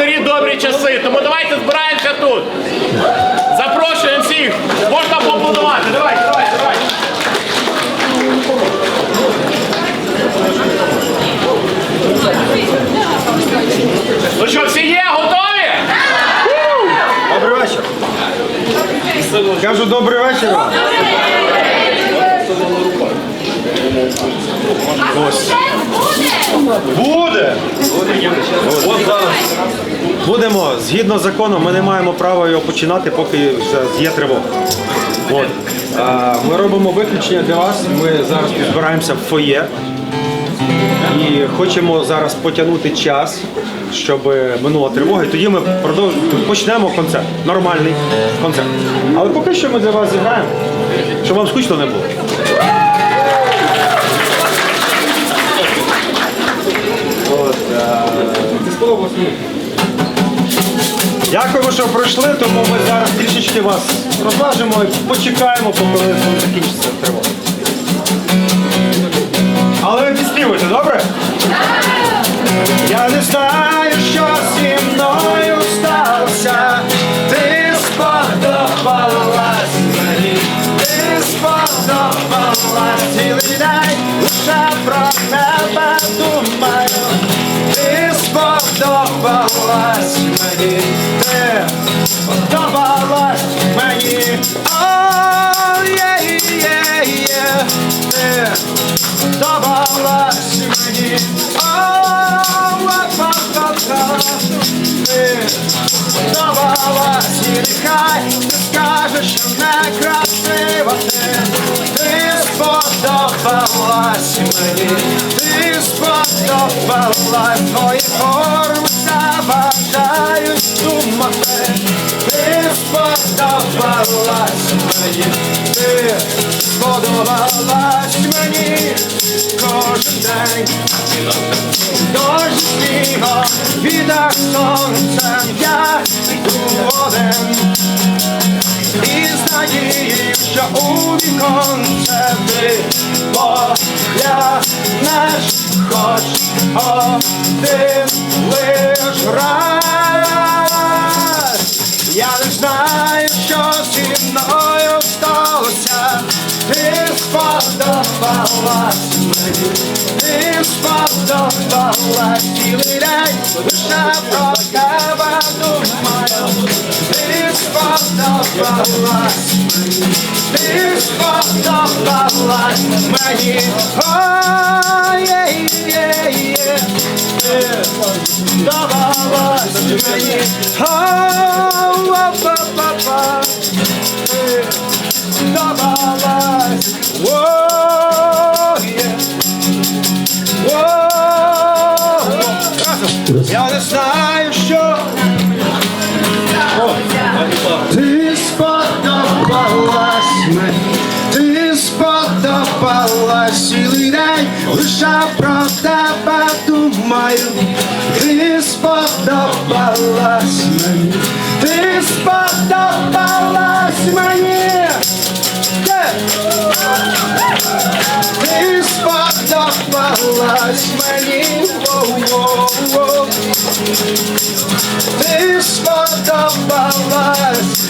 старі добрі часи. Тому давайте збираємося тут. Запрошуємо всіх. Можна поаплодувати. Давайте, давайте, давайте. Ну що, всі є? Готові? Добрий вечір. Кажу, добрий вечір. вам. Ось. Буде. От зараз. Будемо, згідно закону, ми не маємо права його починати, поки є тривога. От. А, Ми робимо виключення для вас. Ми зараз збираємося в фоє. І хочемо зараз потягнути час, щоб минула тривога, і тоді ми продовж... почнемо концерт. Нормальний концерт. Але поки що ми для вас зіграємо, щоб вам скучно не було. От, е? Дякуємо, що прийшли, тому ми зараз трішечки вас розважимо і почекаємо, поки закінчиться тривога. Але ви підспівуйте, добре? Я не знаю, що зі мною сталося. Ти сподобалась мені, ти сподобалась цілий день, лише про тебе думаю. Ти сподобалась мені, ти сподобалась мені. Сподобалась мені, ти сподобалась твої форми заважають думати. Ти сподобалась мені, ти сподобалась мені кожен день. Дощ снігом, вітер сонцем, я йду один. І з що у віконце один лиш раз. Я не знаю, що зі мною сталося. Ти сподобалась мені, ти сподобалась цілий день, лише про тебе думаю. Ти сподобалась мені, ти сподобалась мені. О, є, є, є. Сподобалась мені. О, па, па, па. Ти. О, є. О, разом. Я не знаю, що ти сподобалась мені, ти сподобалась цілий день, лише про тебе думаю, ти сподобалась мені, ти сподобалась мені. Є! Ти сподобалась мені. Ти сподобалась,